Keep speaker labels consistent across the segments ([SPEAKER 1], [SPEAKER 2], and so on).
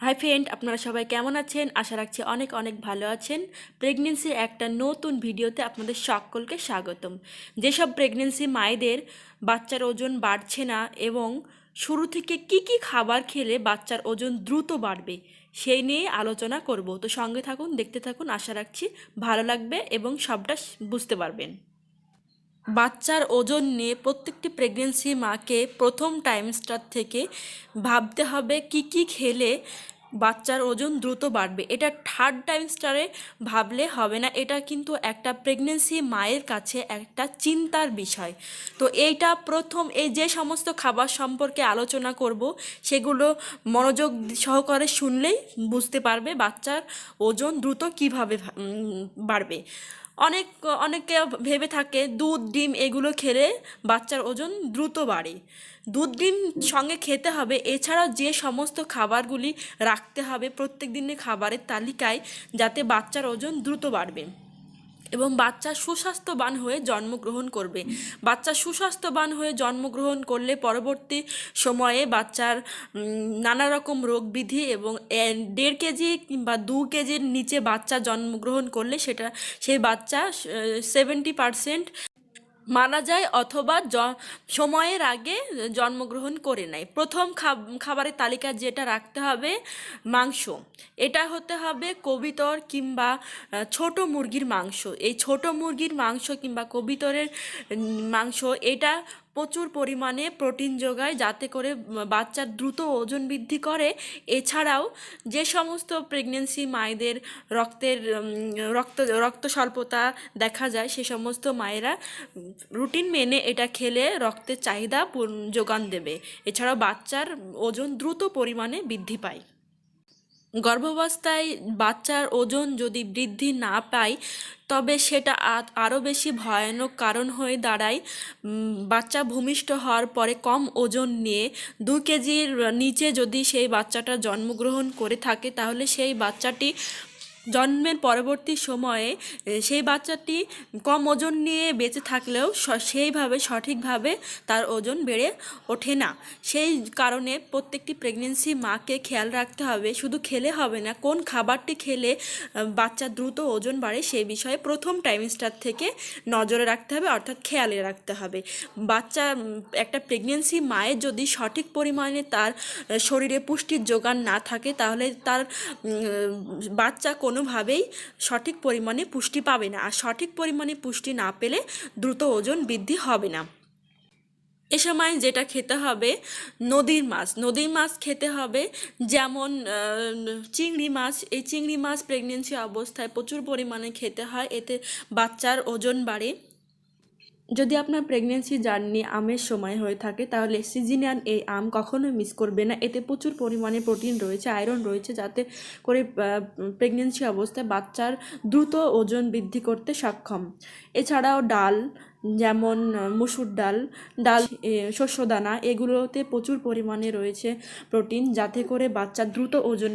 [SPEAKER 1] Hi friend আপনারা সবাই কেমন আছেন? আশা রাখছি অনেক অনেক ভালো আছেন। প্রেগনেন্সির একটা নতুন ভিডিওতে আপনাদের সকলকে স্বাগতম। যেসব প্রেগনেন্সি মায়েদের বাচ্চার ওজন বাড়ছে না এবং শুরু থেকে কি কি খাবার খেলে বাচ্চার ওজন দ্রুত বাড়বে, সেই নিয়ে আলোচনা করব। তো সঙ্গে থাকুন, দেখতে থাকুন, আশা রাখছি ভালো লাগবে এবং সবটা বুঝতে পারবেন। বাচ্চার ওজন নিয়ে প্রত্যেকটি প্রেগনেন্সি মাকে প্রথম টাইমস্টার থেকে ভাবতে হবে কি কি খেলে বাচ্চার ওজন দ্রুত বাড়বে। এটা থার্ড টাইমস্টারে ভাবলে হবে না। এটা কিন্তু একটা প্রেগনেন্সি মায়ের কাছে একটা চিন্তার বিষয়। তো এইটা প্রথম এই যে সমস্ত খাবার সম্পর্কে আলোচনা করব, সেগুলো মনোযোগ সহকারে শুনলেই বুঝতে পারবে বাচ্চার ওজন দ্রুত কীভাবে বাড়বে। অনেক, অনেকে ভেবে থাকে দুধ, ডিম এগুলো খেলে বাচ্চার ওজন দ্রুত বাড়ে। দুধ, ডিম সঙ্গে খেতে হবে। এছাড়াও যে সমস্ত খাবারগুলি রাখতে হবে প্রত্যেক দিনের খাবারের তালিকায় যাতে বাচ্চার ওজন দ্রুত বাড়বে। এবং বাচ্চা সুস্বাস্থ্যবান হয়ে জন্মগ্রহণ করবে। বাচ্চা সুস্বাস্থ্যবান হয়ে জন্মগ্রহণ করলে পরবর্তী সময়ে বাচ্চার নানা রকম রোগ বিধি এবং দেড় কেজি কিংবা দু কেজির নিচে বাচ্চা জন্মগ্রহণ করলে সেটা সেই বাচ্চা সেভেন্টি পারসেন্ট মারা যায় অথবা সময়ের আগে জন্মগ্রহণ করে নেয়। প্রথম খাবারের তালিকা যেটা রাখতে হবে, মাংস। এটা হতে হবে কবিতর কিংবা ছোট মুরগির মাংস। এই ছোট মুরগির মাংস কিংবা কবিতরের মাংস, এটা প্রচুর পরিমাণে প্রোটিন যোগায় যাতে করে বাচ্চার দ্রুত ওজন বৃদ্ধি করে। এছাড়াও যে সমস্ত প্রেগনেন্সি মায়েদের রক্তের রক্ত রক্ত স্বল্পতা দেখা যায়, সে সমস্ত মায়েরা রুটিন মেনে এটা খেলে রক্তের চাহিদা যোগান দেবে। এছাড়াও বাচ্চার ওজন দ্রুত পরিমাণে বৃদ্ধি পায়। গর্ভাবস্থায় বাচ্চার ওজন যদি বৃদ্ধি না পায়, তবে সেটা আরও বেশি ভয়ানক কারণ হয়ে দাঁড়ায়। বাচ্চা ভূমিষ্ঠ হওয়ার পরে কম ওজন নিয়ে দু কেজির নিচে যদি সেই বাচ্চাটা জন্মগ্রহণ করে থাকে, তাহলে সেই বাচ্চাটি জন্মের পরবর্তী সময়ে সেই বাচ্চাটি কম ওজন নিয়ে বেঁচে থাকলেও সেইভাবে, সঠিকভাবে তার ওজন বেড়ে ওঠে না। সেই কারণে প্রত্যেকটি প্রেগনেন্সি মাকে খেয়াল রাখতে হবে। শুধু খেলে হবে না, কোন খাবারটি খেলে বাচ্চা দ্রুত ওজন বাড়ে সেই বিষয়ে প্রথম টাইমস্টার থেকে নজরে রাখতে হবে, অর্থাৎ খেয়ালে রাখতে হবে। বাচ্চা একটা প্রেগনেন্সি মায়ের যদি সঠিক পরিমাণে তার শরীরে পুষ্টির যোগান না থাকে, তাহলে তার বাচ্চা বাচ্চা কোনোভাবেই সঠিক পরিমাণে পুষ্টি পাবে না। আর সঠিক পরিমাণে পুষ্টি না পেলে দ্রুত ওজন বৃদ্ধি হবে না। এ সময় যেটা খেতে হবে, নদীর মাছ। নদীর মাছ খেতে হবে, যেমন চিংড়ি মাছ। এই চিংড়ি মাছ প্রেগনেন্সি অবস্থায় প্রচুর পরিমাণে খেতে হয়। এতে বাচ্চার ওজন বাড়ে। যদি আপনার প্রেগনেন্সি জার্নি আমের সময় হয়ে থাকে তাহলে সিজিনিয়ান এই আম কখনোই মিস করবে না। এতে প্রচুর পরিমাণে প্রোটিন রয়েছে আয়রন রয়েছে যাতে করে প্রেগনেন্সি অবস্থায় বাচ্চার দ্রুত ওজন বৃদ্ধি করতে সক্ষম। এছাড়াও ডাল যেমন মুসুর ডাল ডাল এ, শস্যদানা এগুলোতে প্রচুর পরিমাণে রয়েছে প্রোটিন যাতে করে বাচ্চা দ্রুত ওজন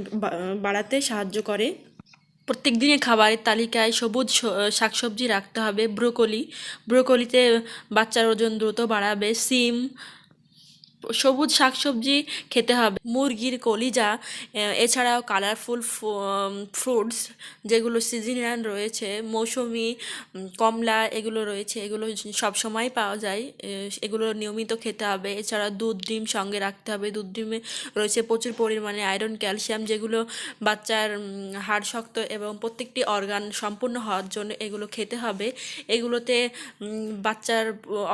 [SPEAKER 1] বাড়াতে সাহায্য করে। প্রত্যেক দিনের খাবারের তালিকায় সবুজ শাক শাকসবজি রাখতে হবে, ব্রোকলি। ব্রোকলিতে বাচ্চার ওজন দ্রুত বাড়াবে, সিম সবুজ শাকসবজি খেতে হবে। মুরগির কলিজা এছাড়াও কালারফুল ফ্রুটস যেগুলো সিজনাল রয়েছে, মৌসুমি কমলা এগুলো রয়েছে, এগুলো সব সময় পাওয়া যায়। এগুলো নিয়মিত খেতে হবে। এছাড়া দুধ, ডিম সঙ্গে রাখতে হবে। দুধ, ডিমে রয়েছে প্রচুর পরিমাণে আয়রন ক্যালসিয়াম যেগুলো বাচ্চার হাড় শক্ত এবং প্রত্যেকটি অর্গান সম্পূর্ণ হওয়ার জন্য এগুলো খেতে হবে। এগুলোতে বাচ্চার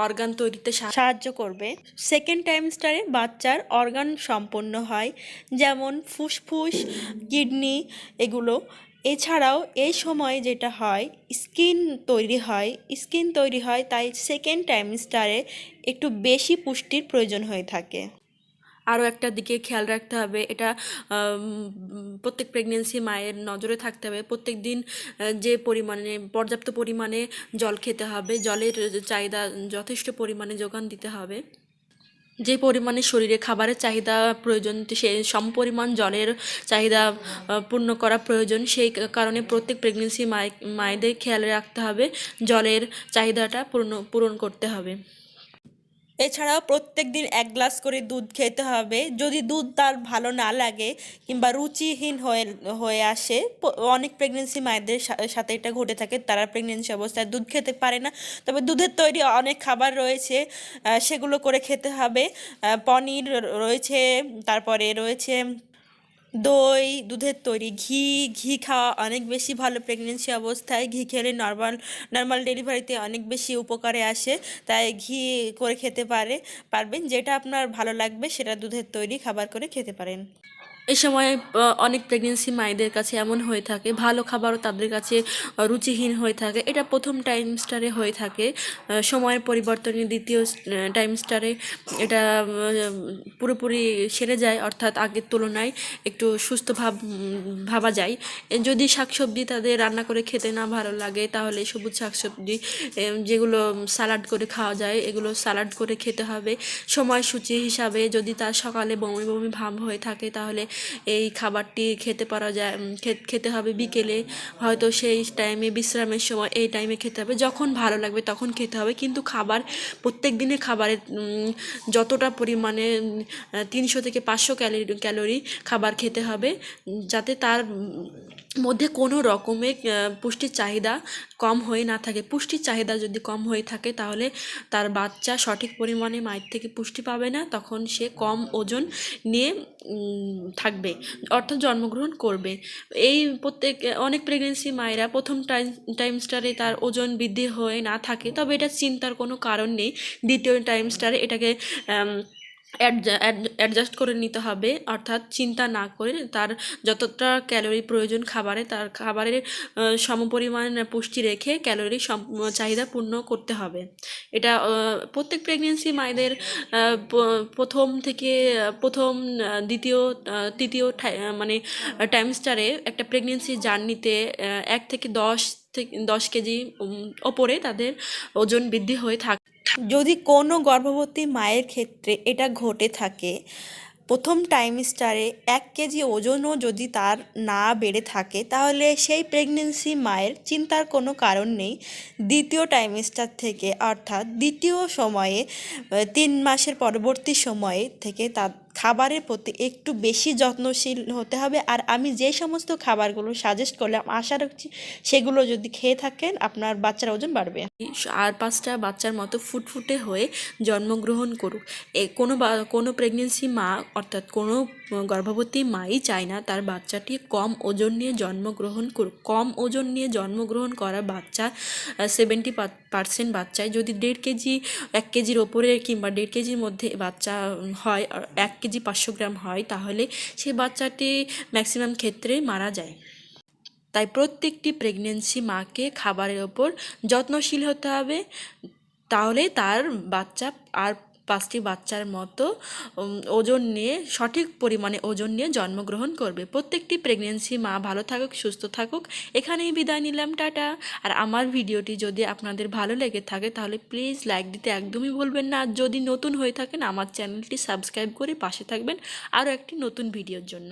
[SPEAKER 1] অর্গান তৈরিতে সাহায্য করবে। সেকেন্ড টাইমস্টারে বাচ্চার অর্গান সম্পন্ন হয়, যেমন ফুসফুস, কিডনি এগুলো। এছাড়াও এই সময় যেটা হয়, স্কিন তৈরি হয়, স্কিন তৈরি হয়, তাই সেকেন্ড টাইমস্টারে একটু বেশি পুষ্টির প্রয়োজন হয়ে থাকে। আরও একটা দিকে খেয়াল রাখতে হবে, এটা প্রত্যেক প্রেগনেন্সি মায়ের নজরে থাকতে হবে। প্রত্যেক দিন যে পরিমাণে, পর্যাপ্ত পরিমাণে জল খেতে হবে, জলের চাহিদা যথেষ্ট পরিমাণে যোগান দিতে হবে। যে পরিমাণে শরীরে খাবারের চাহিদা প্রয়োজন, সে সম পরিমাণ জলের চাহিদা পূর্ণ করা প্রয়োজন, সেই কারণে প্রত্যেক প্রেগনেন্সি মায়ে, মায়েদের খেয়াল রাখতে হবে। জলের চাহিদাটা পূর্ণ, পূরণ করতে হবে। এছাড়াও প্রত্যেক দিন এক গ্লাস করে দুধ খেতে হবে। যদি দুধ তার ভালো না লাগে কিংবা রুচিহীন হয়ে হয়ে আসে অনেক প্রেগনেন্সি মায়েদের সাথে এটা ঘটে থাকে, তারা প্রেগনেন্সি অবস্থায় দুধ খেতে পারে না। তবে দুধের তৈরি অনেক খাবার রয়েছে সেগুলো করে খেতে হবে। পনির রয়েছে, তারপরে রয়েছে দই, দুধের তৈরি ঘি ঘি খাওয়া অনেক বেশি ভালো প্রেগনেন্সি অবস্থায়। ঘি খেলে নর্মাল নর্মাল ডেলিভারিতে অনেক বেশি উপকারে আসে, তাই ঘি করে খেতে পারে, পারবেন। যেটা আপনার ভালো লাগবে, সেটা দুধের তৈরি খাবার করে খেতে পারেন। এই সময় অনেক প্রেগনেন্সি মায়েদের কাছে এমন হয়ে থাকে ভালো খাবারও তাদের কাছে রুচিহীন হয়ে থাকে। এটা প্রথম টাইম স্টারে হয়ে থাকে সময়ের পরিবর্তনে দ্বিতীয় টাইম স্টারে এটা পুরোপুরি সেরে যায় অর্থাৎ আগের তুলনায় একটু সুস্থ ভাব ভাবা যায়। এ, যদি শাকসবজি তাদের রান্না করে খেতে না ভালো লাগে তাহলে সবুজ শাকসবজি এ, যেগুলো সালাড করে খাওয়া যায় এগুলো সালাড করে খেতে হবে। সময়সূচি হিসাবে যদি তার সকালে বমি বমি ভাব হয়ে থাকে তাহলে এই খাবারটি খেতে পারা যায় খেতে হবে বিকেলে। হয়তো সেই টাইমে বিশ্রামের সময় এই টাইমে খেতে হবে। যখন ভালো লাগবে তখন খেতে হবে। কিন্তু খাবার, প্রত্যেক দিনে খাবারের যতটা পরিমাণে তিনশো থেকে পাঁচশো ক্যালোরি ক্যালোরি খাবার খেতে হবে যাতে তার মধ্যে কোনো রকমের পুষ্টির চাহিদা কম হয়ে না থাকে। পুষ্টির চাহিদা যদি কম হয়ে থাকে, তাহলে তার বাচ্চা সঠিক পরিমাণে মায়ের থেকে পুষ্টি পাবে না। তখন সে কম ওজন নিয়ে থাকবে, অর্থাৎ জন্মগ্রহণ করবে। এই প্রত্যেক, অনেক প্রেগনেন্সি মায়েরা প্রথম টাইম টাইম স্টারে তার ওজন বৃদ্ধি হয়ে না থাকে। তবে এটা চিন্তার কোনো কারণ নেই। দ্বিতীয় টাইম স্টারে এটাকে অ্যাডজাস্ট করে নিতে হবে, অর্থাৎ চিন্তা না করে তার যতটা ক্যালোরি প্রয়োজন খাবারে, তার খাবারের সমপরিমাণ পুষ্টি রেখে ক্যালোরি চাহিদা পূর্ণ করতে হবে। এটা প্রত্যেক প্রেগনেন্সি মায়েদের প্রথম থেকে, প্রথম দ্বিতীয় তৃতীয় মানে টাইম স্টারে একটা প্রেগনেন্সি জার্নিতে এক থেকে দশ থেকে, দশ কেজি ওপরে তাদের ওজন বৃদ্ধি হয়ে থাকে যদি কোনো গর্ভবতী মায়ের ক্ষেত্রে এটা ঘটে থাকে, প্রথম টাইম স্টারে এক কেজি ওজনও যদি তার না বেড়ে থাকে, তাহলে সেই প্রেগনেন্সি মায়ের চিন্তার কোনো কারণ নেই। দ্বিতীয় টাইমস্টার থেকে, অর্থাৎ দ্বিতীয় সময়ে, তিন মাসের পরবর্তী সময়ে থেকে তার খাবারের প্রতি একটু বেশি যত্নশীল হতে হবে। আর আমি যে সমস্ত খাবারগুলো সাজেস্ট করলাম, আশা রাখছি সেগুলো যদি খেয়ে থাকেন, আপনার বাচ্চার ওজন বাড়বে। আর পাঁচটা বাচ্চার মতো ফুটফুটে হয়ে জন্মগ্রহণ করুক। কোনো কোনো প্রেগনেন্সি মা, অর্থাৎ কোনো গর্ভবতী মাই চায় না, তার বাচ্চাটি কম ওজন নিয়ে জন্মগ্রহণ করুক। কম ওজন নিয়ে জন্মগ্রহণ করা বাচ্চা সেভেন্টি পার্সেন্ট বাচ্চায় যদি দেড় কেজি, এক কেজির ওপরে কিংবা দেড় কেজির মধ্যে বাচ্চা হয় এক কেজি পাঁচশো গ্রাম হয়, তাহলে সেই বাচ্চাটি ম্যাক্সিমাম ক্ষেত্রে মারা যায়। তাই প্রত্যেকটি প্রেগনেন্সি মাকে খাবারের ওপর যত্নশীল হতে হবে। তাহলে তার বাচ্চা আর পাঁচটি বাচ্চার মতো ওজন নিয়ে, সঠিক পরিমাণে ওজন নিয়ে জন্মগ্রহণ করবে। প্রত্যেকটি প্রেগনেন্সি মা ভালো থাকুক, সুস্থ থাকুক। এখানেই বিদায় নিলাম, টাটা। আর আমার ভিডিওটি যদি আপনাদের ভালো লেগে থাকে, তাহলে প্লিজ লাইক দিতে একদমই ভুলবেন না। আর যদি নতুন হয়ে থাকেন, আমার চ্যানেলটি সাবস্ক্রাইব করে পাশে থাকবেন। আরও একটি নতুন ভিডিওর জন্য।